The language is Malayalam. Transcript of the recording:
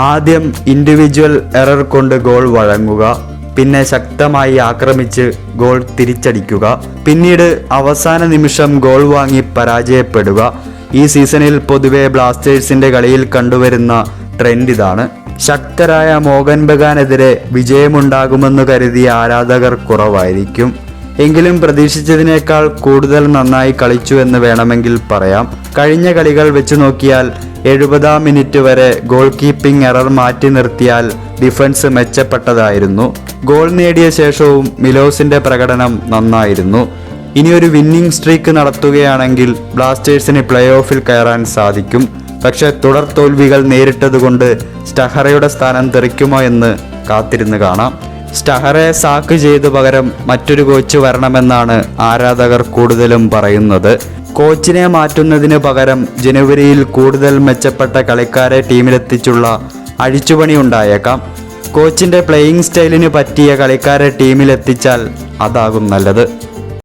ആദ്യം ഇൻഡിവിജ്വൽ എറർ കൊണ്ട് ഗോൾ വഴങ്ങുക പിന്നെ ശക്തമായി ആക്രമിച്ച് ഗോൾ തിരിച്ചടിക്കുക പിന്നീട് അവസാന നിമിഷം ഗോൾ വാങ്ങി പരാജയപ്പെടുക. ഈ സീസണിൽ പൊതുവെ ബ്ലാസ്റ്റേഴ്സിന്റെ കളിയിൽ കണ്ടുവരുന്ന ട്രെൻഡ് ഇതാണ്. ശക്തരായ മോഹൻ ബഗാനെതിരെ വിജയമുണ്ടാകുമെന്ന് കരുതിയ ആരാധകർ കുറവായിരിക്കും. എങ്കിലും പ്രതീക്ഷിച്ചതിനേക്കാൾ കൂടുതൽ നന്നായി കളിച്ചു എന്ന് വേണമെങ്കിൽ പറയാം. കഴിഞ്ഞ കളികൾ വെച്ച് നോക്കിയാൽ എഴുപതാം മിനിറ്റ് വരെ ഗോൾ കീപ്പിംഗ് എറർ മാറ്റി നിർത്തിയാൽ ഡിഫൻസ് മെച്ചപ്പെട്ടതായിരുന്നു. ഗോൾ നേടിയ ശേഷവും മിലോസിന്റെ പ്രകടനം നന്നായിരുന്നു. ഇനിയൊരു വിന്നിംഗ് സ്ട്രീക്ക് നടത്തുകയാണെങ്കിൽ ബ്ലാസ്റ്റേഴ്സിന് പ്ലേ ഓഫിൽ കയറാൻ സാധിക്കും. പക്ഷെ തുടർ തോൽവികൾ നേരിട്ടതുകൊണ്ട് സ്റ്റഹറയുടെ സ്ഥാനം തെറിക്കുമോ എന്ന് കാത്തിരുന്ന് കാണാം. സ്റ്റഹറെ സാക്ക് ചെയ്തു പകരം മറ്റൊരു കോച്ച് വരണമെന്നാണ് ആരാധകർ കൂടുതലും പറയുന്നത്. കോച്ചിനെ മാറ്റുന്നതിന് പകരം ജനുവരിയിൽ കൂടുതൽ മെച്ചപ്പെട്ട കളിക്കാരെ ടീമിലെത്തിച്ചുള്ള അഴിച്ചുപണി ഉണ്ടായേക്കാം. കോച്ചിന്റെ പ്ലേയിങ് സ്റ്റൈലിന് പറ്റിയ കളിക്കാരെ ടീമിലെത്തിച്ചാൽ അതാകും നല്ലത്.